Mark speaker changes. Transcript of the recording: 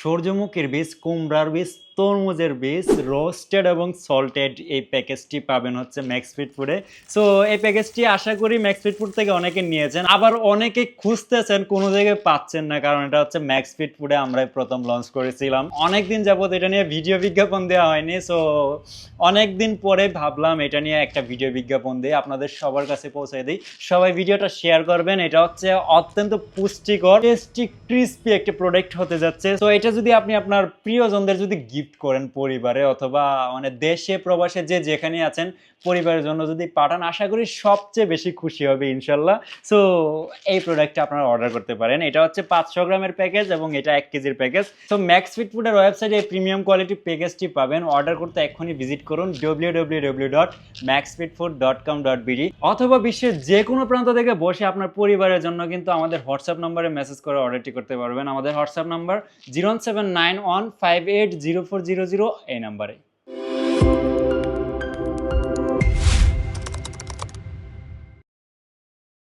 Speaker 1: সূর্যমুখীর বীজ কুমড়ার বীজ তরমুজের বীজ রোস্টেড এবং সল্টেড এই প্যাকেজটি পাবেন হচ্ছে ম্যাক্স ফিট ফুডে সো এই প্যাকেজটি আশা করি ম্যাক্স ফিট ফুড থেকে অনেকে নিয়েছেন। আবার অনেকে খুঁজতেছেন, কোনো জায়গায় পাচ্ছেন না, কারণ এটা হচ্ছে ম্যাক্স ফিট ফুডে আমরাই প্রথম লঞ্চ করেছিলাম। অনেকদিন যাবত এটা নিয়ে ভিডিও বিজ্ঞাপন দেওয়া হয়নি সো অনেক দিন পরে ভাবলাম এটা নিয়ে একটা ভিডিও বিজ্ঞাপন দিয়ে আপনাদের সবার কাছে পৌঁছে দিই। সবাই ভিডিওটা শেয়ার করবেন, এটা হচ্ছে অত্যন্ত পুষ্টিকর টেস্টি ক্রিস্পি একটা প্রোডাক্ট হতে যাচ্ছে। তো এটা যদি আপনি আপনার প্রিয়জনদের যদি গিফট করেন পরিবারে অথবা মানে দেশে, প্রবাসে যে যেখানে আছেন পরিবারের জন্য যদি পাঠান, আশা করি সবচেয়ে বেশি খুশি হবে ইনশাল্লাহ। সো এই প্রোডাক্টটা আপনারা অর্ডার করতে পারেন। এটা হচ্ছে পাঁচশো গ্রামের প্যাকেজ এবং এটা এক কেজির প্যাকেজ তো ম্যাক্স ফিট ফুডের ওয়েবসাইটে এই প্রিমিয়াম কোয়ালিটি প্যাকেজটি পাবেন। অর্ডার করতে এক্ষুনি ভিজিট করুন ডব্লিউ ডব্লিউ অথবা বিশ্বের যে কোনো প্রান্ত থেকে বসে আপনার পরিবারের জন্য কিন্তু আমাদের হোয়াটসঅ্যাপ নম্বরে মেসেজ করে অর্ডারটি করতে পারবেন। আমাদের WhatsApp number zero seven nine one five eight zero four zero zero এই নাম্বারে।